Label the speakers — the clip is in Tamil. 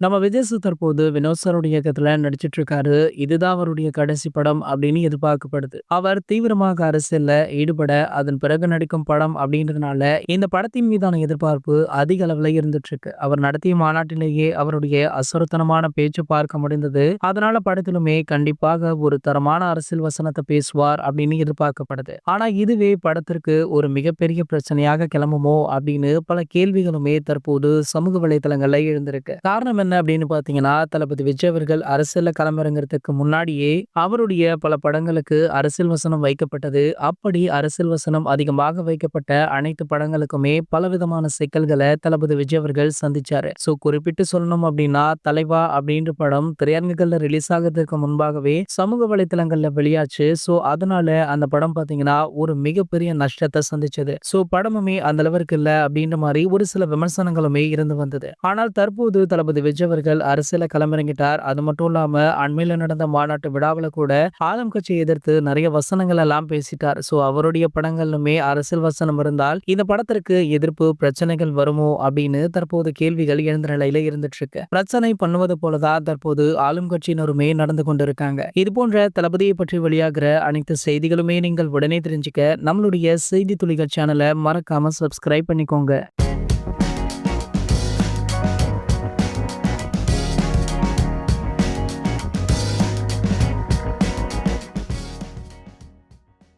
Speaker 1: நம்ம விஜய் தற்போது வினோத் சாரோட இயக்கத்துல நடிச்சிட்டு இருக்காரு. இதுதான் அவருடைய கடைசி படம் அப்படின்னு எதிர்பார்க்கப்படுது. அவர் தீவிரமாக அரசியல்ல ஈடுபட அதன் பிறகு நடிக்கும் படம் அப்படின்றதுனால இந்த படத்தின் மீதான எதிர்பார்ப்பு அதிக அளவுல இருந்துட்டு இருக்கு. அவர் நடத்திய மாநாட்டிலேயே அவருடைய அசுரத்தனமான பேச்சு பார்க்க முடிந்தது. அதனால படத்திலுமே கண்டிப்பாக ஒரு தரமான அரசியல் வசனத்தை பேசுவார் அப்படின்னு எதிர்பார்க்கப்படுது. ஆனா இதுவே படத்திற்கு ஒரு மிகப்பெரிய பிரச்சனையாக கிளம்புமோ அப்படின்னு பல கேள்விகளுமே தற்போது சமூக வலைதளங்கள்ல எழுந்திருக்கு. காரணம் என்ன அப்படின்னு பார்த்தீங்கன்னா, தளபதி விஜய் அவர்கள் அரசியலில் களமிறங்கிறதுக்கு முன்னாடியே அவருடைய பல படங்களுக்கு அரசியல் வசனம் வைக்கப்பட்டது. அப்படி அரசியல் வசனம் அதிகமாக வைக்கப்பட்ட அனைத்து படங்களுக்குமே பலவிதமான சிக்கல்களை தளபதி விஜய் அவர்கள் சந்திச்சாரு. ஸோ குறிப்பிட்டு சொல்லணும் அப்படின்னா, தலைவா அப்படின்ற படம் திரையரங்குகள்ல ரிலீஸ் ஆகிறதுக்கு முன்பாகவே சமூக வலைதளங்கள்ல வெளியாச்சு. ஸோ அதனால அந்த படம் பார்த்தீங்கன்னா, ஒரு மிகப்பெரிய நஷ்டத்தை சந்திச்சது. ஸோ படமுமே அந்த அளவிற்கு இல்ல அப்படின்ற மாதிரி ஒரு சில விமர்சனங்களுமே இருந்து வந்தது. ஆனால் தற்போது தளபதி விஜய் அவர்கள் அரசியல களமிறங்கிட்டார். அது மட்டும் இல்லாம அண்மையில நடந்த மாநாட்டு விழாவில் கூட ஆளும் கட்சியை எதிர்த்து நிறைய வசனங்கள் எல்லாம் பேசிட்டார். ஸோ அவருடைய படங்கள்லுமே அரசியல் வசனம் இருந்தால் இந்த படத்திற்கு எதிர்ப்பு பிரச்சனைகள் வருமோ அப்படின்னு தற்போது கேள்விகள் எழுந்த நிலையில இருந்துட்டு இருக்கு. பிரச்சனை பண்ணுவது போலதான் தற்போது ஆளும் கட்சியினருமே நடந்து கொண்டிருக்காங்க. இது போன்ற தளபதியை பற்றி வெளியாகிற அனைத்து செய்திகளுமே நீங்கள் உடனே தெரிஞ்சுக்க நம்மளுடைய செய்தி துளிகள் சேனலை மறக்காம சப்ஸ்கிரைப் பண்ணிக்கோங்க.